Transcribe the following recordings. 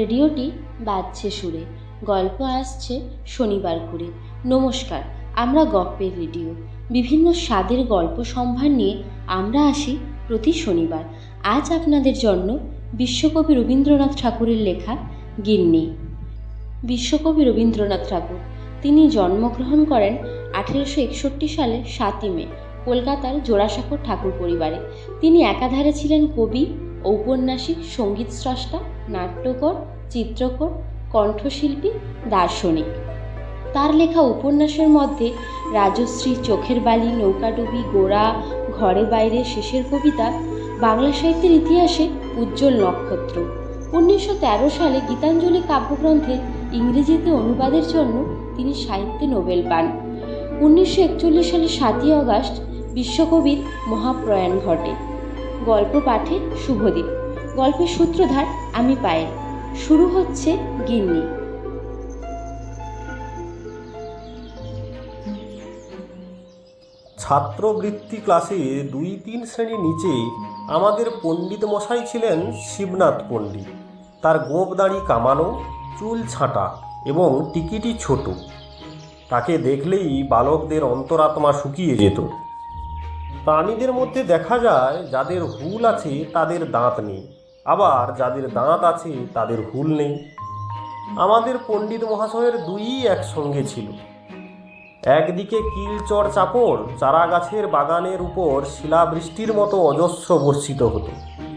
রেডিওটি বাজছে সুরে। গল্প আসছে শনিবার করে। নমস্কার, আমরা গপ্পের রেডিও। বিভিন্ন স্বাদের গল্প সম্ভার নিয়ে আমরা আসি প্রতি শনিবার। আজ আপনাদের জন্য বিশ্বকবি রবীন্দ্রনাথ ঠাকুরের লেখা গিন্নি। বিশ্বকবি রবীন্দ্রনাথ ঠাকুর। তিনি জন্মগ্রহণ করেন আঠেরোশো একষট্টি সালে সাতই মে, কলকাতার জোড়াসাঁকোর ঠাকুর পরিবারে। তিনি একাধারে ছিলেন কবি ঔপন্যাসিক সংগীত স্রষ্টা নাট্যকর, চিত্রকর, কণ্ঠশিল্পী, দার্শনিক। তার লেখা উপন্যাসের মধ্যে রাজশ্রী চোখের বালি নৌকাডুবি গোড়া ঘরে বাইরে শেষের কবিতা, বাংলা সাহিত্যের ইতিহাসে উজ্জ্বল নক্ষত্র। উনিশশো তেরো সালে গীতাঞ্জলি কাব্যগ্রন্থের ইংরেজিতে অনুবাদের জন্য তিনি সাহিত্যে নোবেল পান। উনিশশো একচল্লিশ সালের সাতই আগস্ট বিশ্বকবির মহাপ্রয়াণ ঘটে। গল্প পাঠে শুভদীপ। গল্পের সূত্রধার আমি পায়েল। শুরু হচ্ছে গিন্নি। ছাত্রবৃত্তি ক্লাসে দুই তিন শ্রেণি নিচে আমাদের পণ্ডিত মশাই ছিলেন শিবনাথ পণ্ডিত। তার গোপ দাড়ি কামানো, চুল ছাঁটা এবং টিকিটি ছোট। তাকে দেখলেই বালকদের অন্তরাত্মা শুকিয়ে যেত। প্রাণীদের মধ্যে দেখা যায় যাদের হুল আছে তাদের দাঁত নেই। আবার যাদের দাঁত আছে, তাদের হুল নেই। আমাদের পণ্ডিত মহাশয়ের দুই একসঙ্গে ছিল। একদিকে কিলচর চাপড় চারা গাছের বাগানের উপর শিলাবৃষ্টির মতো অজস্র বর্ষিত হতো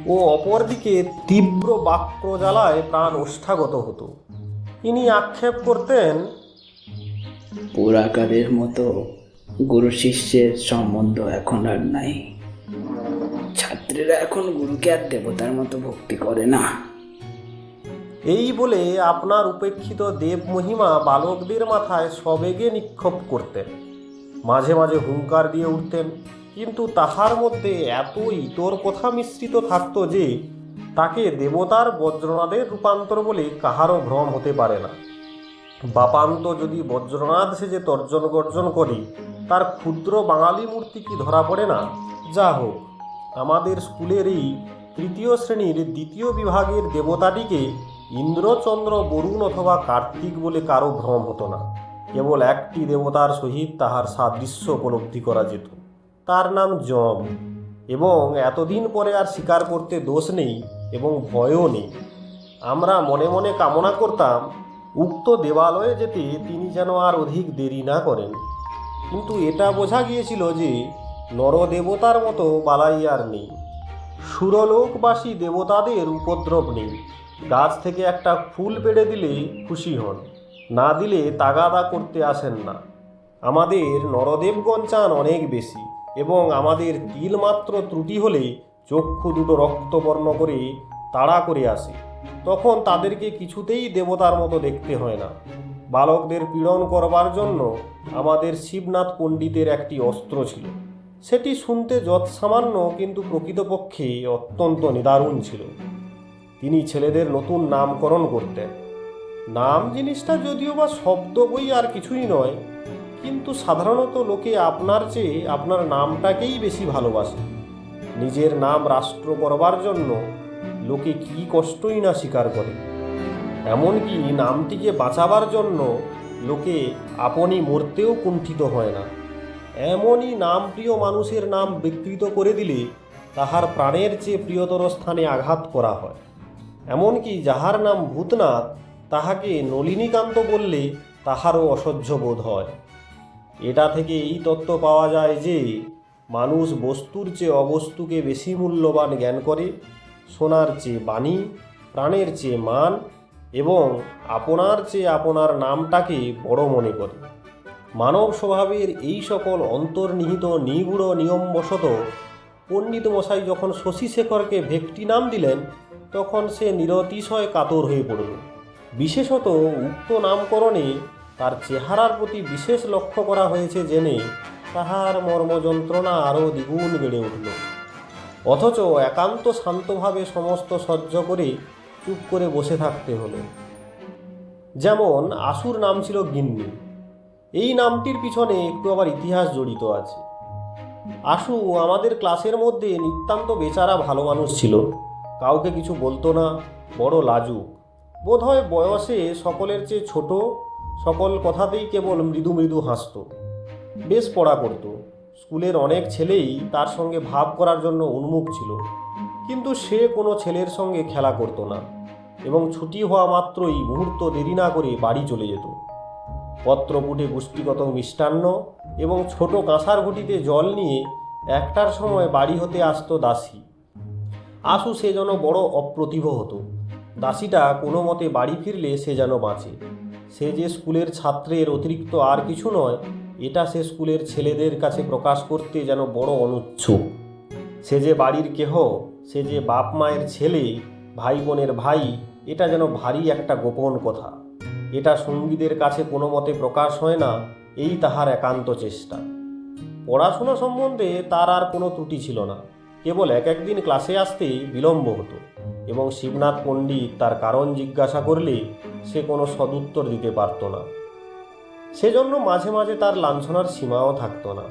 ও অপরদিকে তীব্র বাক্যজ্বালায় প্রাণ ওষ্ঠাগত হতো। তিনি আক্ষেপ করতেন পুরাকারের মতো গুরু শিষ্যের সম্বন্ধ এখন আর নাই। ছাত্রীরা এখন গুরুকে আর দেবতার মতো ভক্তি করে না। এই বলে আপনার উপেক্ষিত দেব মহিমা বালকদের মাথায় সবেগে নিক্ষেপ করতেন। মাঝে মাঝে হুঙ্কার দিয়ে উঠতেন, কিন্তু তাহার মধ্যে এত ইতর কথা মিশ্রিত থাকত যে, তাকে দেবতার বজ্রনাদের রূপান্তর বলে কাহারও ভ্রম হতে পারে না। বাপান্ত যদি বজ্রনাথ সেজে তর্জন গর্জন করে, তার ক্ষুদ্র বাঙালি মূর্তি কি ধরা পড়ে না? যা হোক। আমাদের স্কুলের এই তৃতীয় শ্রেণির দ্বিতীয় বিভাগের দেবতাটিকে ইন্দ্রচন্দ্র বরুণ অথবা কার্তিক বলে কারও ভ্রম হতো না। কেবল একটি দেবতার সহিত তাহার সাদৃশ্য উপলব্ধি করা যেত। তার নাম যম। এবং এতদিন পরে আর স্বীকার করতে দোষ নেই এবং ভয়ও নেই। আমরা মনে মনে কামনা করতাম, উক্ত দেবালয়ে যেতে তিনি যেন আর অধিক দেরি না করেন। কিন্তু এটা বোঝা গিয়েছিল যে নরদেবতার মতো বালাই আর নেই। সুরলোকবাসী দেবতাদের উপদ্রব নেই। গাছ থেকে একটা ফুল পেড়ে দিলে খুশি হন। না দিলে তাগাদা করতে আসেন না। আমাদের নরদেবগণ চান অনেক বেশি এবং আমাদের তিলমাত্র ত্রুটি হলে চক্ষু দুটো রক্তবর্ণ করে তাড়া করে আসে। তখন তাদেরকে কিছুতেই দেবতার মতো দেখতে হয় না। বালকদের পীড়ন করবার জন্য আমাদের শিবনাথ পণ্ডিতের একটি অস্ত্র ছিল। সেটি শুনতে যৎসামান্য, কিন্তু প্রকৃতপক্ষে অত্যন্ত নিদারুণ ছিল। তিনি ছেলেদের নতুন নামকরণ করতেন। নাম জিনিসটা যদিও বা শব্দ বই আর কিছুই নয়, কিন্তু সাধারণত লোকে আপনার চেয়ে আপনার নামটাকেই বেশি ভালোবাসে। নিজের নাম রাষ্ট্র করবার জন্য লোকে কি কষ্টই না স্বীকার করে। এমনকি নামটিকে বাঁচাবার জন্য লোকে আপনি মরতেও কুণ্ঠিত হয় না। এমনই নাম প্রিয় মানুষের নাম বিকৃত করে দিলে তাহার প্রাণের চেয়ে প্রিয়তর স্থানে আঘাত করা হয়। এমনকি যাহার নাম ভূতনাথ, তাহাকে নলিনীকান্ত বললে তাহারও অসহ্য বোধ হয়। এটা থেকে এই তত্ত্ব পাওয়া যায় যে, মানুষ বস্তুর চেয়ে অবস্তুকে বেশি মূল্যবান জ্ঞান করে, সোনার চেয়ে বাণী, প্রাণের চেয়ে মান এবং আপনার চেয়ে আপনার নামটাকে বড় মনে করে। মানব স্বভাবের এই সকল অন্তর্নিহিত নিগুড় নিয়মবশত পণ্ডিত মশাই যখন শশী শেখরকে ভেকটি নাম দিলেন, তখন সে নিরতিশয় কাতর হয়ে পড়ল। বিশেষত উক্ত নামকরণে তার চেহারার প্রতি বিশেষ লক্ষ্য করা হয়েছে জেনে তাহার মর্মযন্ত্রণা আরও দ্বিগুণ বেড়ে উঠল। অথচ একান্ত শান্তভাবে সমস্ত সহ্য করে চুপ করে বসে থাকতে হলো। যেমন আসুর নাম ছিল গিন্নি এই নামটির পিছনে একটু আবার ইতিহাস জড়িত আছে। আশু আমাদের ক্লাসের মধ্যে নিতান্ত বেচারা ভালো মানুষ ছিল। কাউকে কিছু বলতো না, বড় লাজুক। বোধহয় বয়সে সকলের চেয়ে ছোট, সকল কথাতেই কেবল মৃদু মৃদু হাসত। বেশ পড়া করত। স্কুলের অনেক ছেলেই তার সঙ্গে ভাব করার জন্য উন্মুখ ছিল। কিন্তু সে কোনো ছেলের সঙ্গে খেলা করত না এবং ছুটি হওয়া মাত্রই মুহূর্ত দেরি না করে বাড়ি চলে যেত। পত্রপুটে পুষ্টিগত মিষ্টান্ন এবং ছোট কাঁসার ঘটিতে জল নিয়ে একটার সময় বাড়ি হতে আসতো দাসী। আশু সে যেন বড় অপ্রতিভ হতো। দাসীটা কোনো মতে বাড়ি ফিরলে সে যেন বাঁচে। সে যে স্কুলের ছাত্রের অতিরিক্ত আর কিছু নয়, এটা সে স্কুলের ছেলেদের কাছে প্রকাশ করতে যেন বড় অনুচ্ছুক। সে যে বাড়ির কেহ, সে যে বাপ মায়ের ছেলে, ভাই বোনের ভাই, এটা যেন ভারী একটা গোপন কথা। এটা সঙ্গীদের কাছে কোনো মতে প্রকাশ হয় না, এই তাহার একান্ত চেষ্টা। পড়াশোনা সম্বন্ধে তার আর কোনো ত্রুটি ছিল না। কেবল এক একদিন ক্লাসে আসতে বিলম্ব হতো এবং শিবনাথ পণ্ডিত তার কারণ জিজ্ঞাসা করলে সে কোনো সদুত্তর দিতে পারত না। সেজন্য মাঝে মাঝে তার লাঞ্ছনার সীমাও থাকতো না।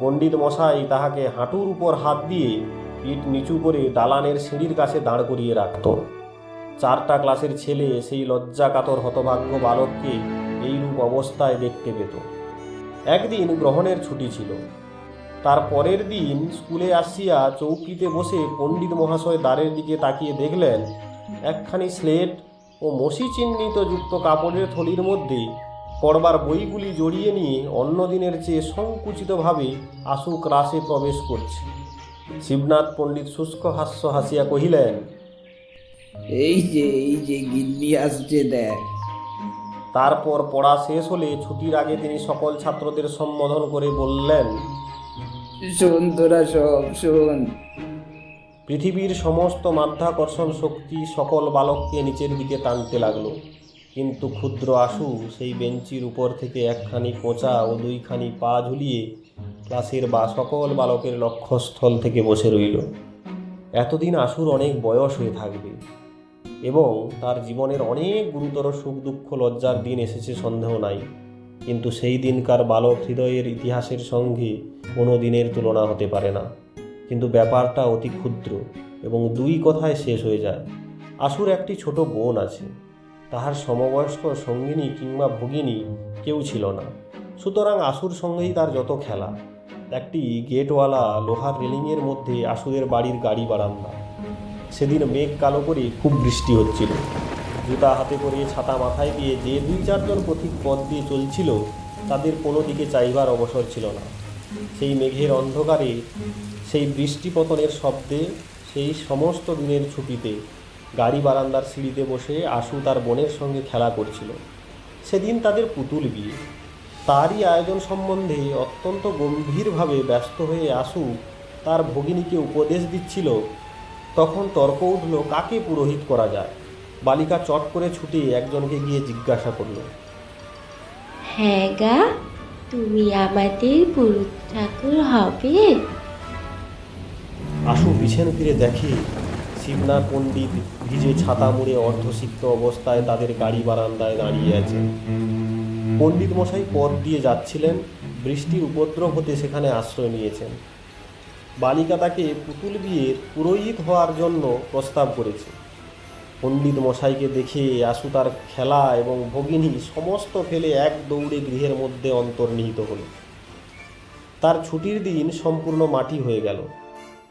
পণ্ডিত মশাই তাহাকে হাঁটুর উপর হাত দিয়ে পিঠ নিচু করে দালানের সিঁড়ির কাছে দাঁড় করিয়ে রাখত। চারটা ক্লাসের ছেলে সেই লজ্জাকাতর হতভাগ্য বালককে এইরূপ অবস্থায় দেখতে পেত। একদিন গ্রহণের ছুটি ছিল। তার পরের দিন স্কুলে আসিয়া চৌকিতে বসে পণ্ডিত মহাশয় দ্বারের দিকে তাকিয়ে দেখলেন, একখানি স্লেট ও মসি চিহ্নিত যুক্ত কাপড়ের থলির মধ্যে পড়বার বইগুলি জড়িয়ে নিয়ে অন্য দিনের চেয়ে সংকুচিতভাবে আশু ক্লাসে প্রবেশ করছে। শিবনাথ পণ্ডিত শুষ্ক হাস্য হাসিয়া কহিলেন এই যে এই যে গিন্নি আসছে দেখ। তারপর পড়া শেষ হলে ছুটির আগে তিনি সকল ছাত্রদের সম্বোধন করে বললেন শোন তোরা সব শোন। পৃথিবীর সমস্ত মাধ্যাকর্ষণ শক্তি সকল বালককে নিচের দিকে টানতে লাগল। কিন্তু ক্ষুদ্র আশু সেই বেঞ্চির উপর থেকে একখানি কোঁচা ও দুইখানি পা ঝুলিয়ে ক্লাসের বা সকল বালকের লক্ষ্যস্থল থেকে বসে রইল। এতদিন আশুর অনেক বয়স হয়ে থাকবে। এবং তার জীবনের অনেক গুরুতর সুখ, দুঃখ, লজ্জার দিন এসেছে, সন্দেহ নাই। কিন্তু সেই দিনকার বালক হৃদয়ের ইতিহাসের সঙ্গে কোনো দিনের তুলনা হতে পারে না। কিন্তু ব্যাপারটা অতি ক্ষুদ্র এবং দুই কথায় শেষ হয়ে যায়। আশুর একটি ছোট বোন আছে। তাহার সমবয়স্ক সঙ্গিনী কিংবা ভগিনী কেউ ছিল না। সুতরাং আশুর সঙ্গেই তার যত খেলা। একটি গেটওয়ালা লোহার রেলিংয়ের মধ্যে আশুদের বাড়ির গাড়ি বারান্দা। সেদিন মেঘ কালো করে খুব বৃষ্টি হচ্ছিল। জুতা হাতে করে ছাতা মাথায় দিয়ে যে দুই চারজন পথিক পথ দিয়ে চলছিল, তাদের কোনো দিকে চাইবার অবসর ছিল না। সেই মেঘের অন্ধকারে, সেই বৃষ্টি পতনের শব্দে, সেই সমস্ত দিনের ছুটিতে গাড়ি বারান্দার সিঁড়িতে বসে আশু তার বোনের সঙ্গে খেলা করছিল। সেদিন তাদের পুতুল বিয়ে। তারই আয়োজন সম্বন্ধে অত্যন্ত গম্ভীরভাবে ব্যস্ত হয়ে আশু তার ভগিনীকে উপদেশ দিচ্ছিল তখন তর্ক উঠল কাকে পুরোহিত করা যায়? বালিকা চট করে ছুটে একজনকে গিয়ে জিজ্ঞাসা করল হ্যাঁ গা তুমি আমাদের গুরু ঠাকুর হবে? আশু পিছন ফিরে দেখে শিবনাথ পণ্ডিত ভিজে ছাতা মুড়ে অর্ধসিক্ত অবস্থায় তাদের গাড়ি বারান্দায় দাঁড়িয়ে আছে। পণ্ডিত মশাই পথ দিয়ে যাচ্ছিলেন বৃষ্টির উপদ্রব হতে সেখানে আশ্রয় নিয়েছেন। বালিকা তাকে পুতুল বিয়ের পুরোহিত হওয়ার জন্য প্রস্তাব করেছে। পণ্ডিত মশাইকে দেখে আশু তার খেলা এবং ভগিনী সমস্ত ফেলে এক দৌড়ে গৃহের মধ্যে অন্তর্নিহিত হলো। তার ছুটির দিন সম্পূর্ণ মাটি হয়ে গেল।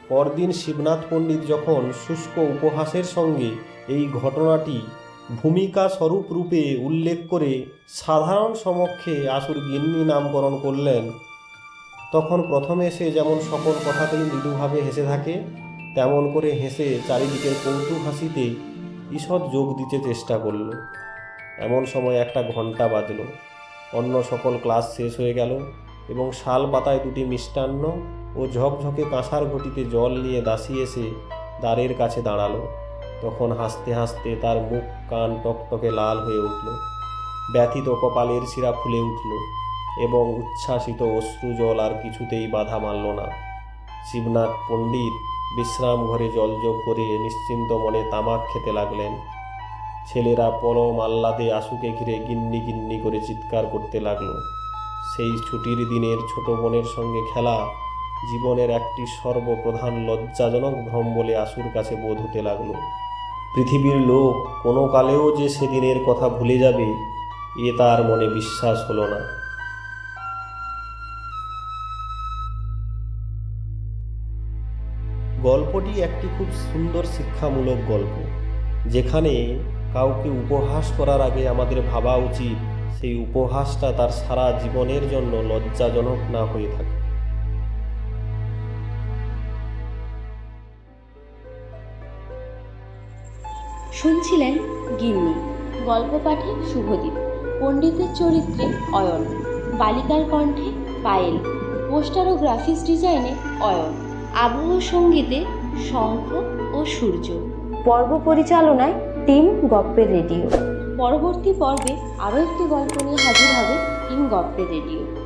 পরদিন শিবনাথ পণ্ডিত যখন শুষ্ক উপহাসের সঙ্গে এই ঘটনাটি ভূমিকা স্বরূপ রূপে উল্লেখ করে সাধারণ সমক্ষে আসুর গিন্নি নামকরণ করলেন তখন প্রথমে সে যেমন সকল কথাতেই মৃদুভাবে হেসে থাকে, তেমন করে হেসে চারিদিকের কৌতুক হাসিতে ঈষৎ যোগ দিতে চেষ্টা করল। এমন সময় একটা ঘণ্টা বাজলো। অন্য সকল ক্লাস শেষ হয়ে গেল এবং শাল পাতায় দুটি মিষ্টান্ন ও ঝকঝকে কাঁসার ঘটিতে জল নিয়ে দাসী এসে দ্বারের কাছে দাঁড়াল। তখন হাসতে হাসতে তার মুখ কান টকটকে লাল হয়ে উঠল। ব্যথিত কপালের শিরা ফুলে উঠল। এবং উচ্ছ্বাসিত অশ্রু জল আর কিছুতেই বাধা মানল না। শিবনাথ পণ্ডিত বিশ্রাম ঘরে জলযোগ করে নিশ্চিন্ত মনে তামাক খেতে লাগলেন। ছেলেরা পরম আহ্লাদে আশুকে ঘিরে গিন্নি গিন্নি করে চিৎকার করতে লাগল। সেই ছুটির দিনের ছোট বোনের সঙ্গে খেলা জীবনের একটি সর্বপ্রধান লজ্জাজনক ভ্রম বলে আশুর কাছে বোধ হতে লাগল। পৃথিবীর লোক কোনো কালেও যে সেদিনের কথা ভুলে যাবে, এ তার মনে বিশ্বাস হলো না। গল্পটি একটি খুব সুন্দর শিক্ষামূলক গল্প, যেখানে কাউকে উপহাস করার আগে আমাদের ভাবা উচিত সেই উপহাসটা তার সারা জীবনের জন্য লজ্জাজনক না হয়ে থাকে। শুনছিলেন গিন্নি, গল্প পাঠে শুভদীপ, পণ্ডিতের চরিত্রে অয়ন, বালিকার কণ্ঠে পায়েল পোস্টার ও গ্রাফিক্স ডিজাইনে অয়ন, আবহ সঙ্গীতে শঙ্খ ও সূর্য। পর্ব পরিচালনায় টিম গপ্পের রেডিও। পরবর্তী পর্বে আরও একটি গল্প নিয়ে হাজির হবে টিম গপ্পের রেডিও।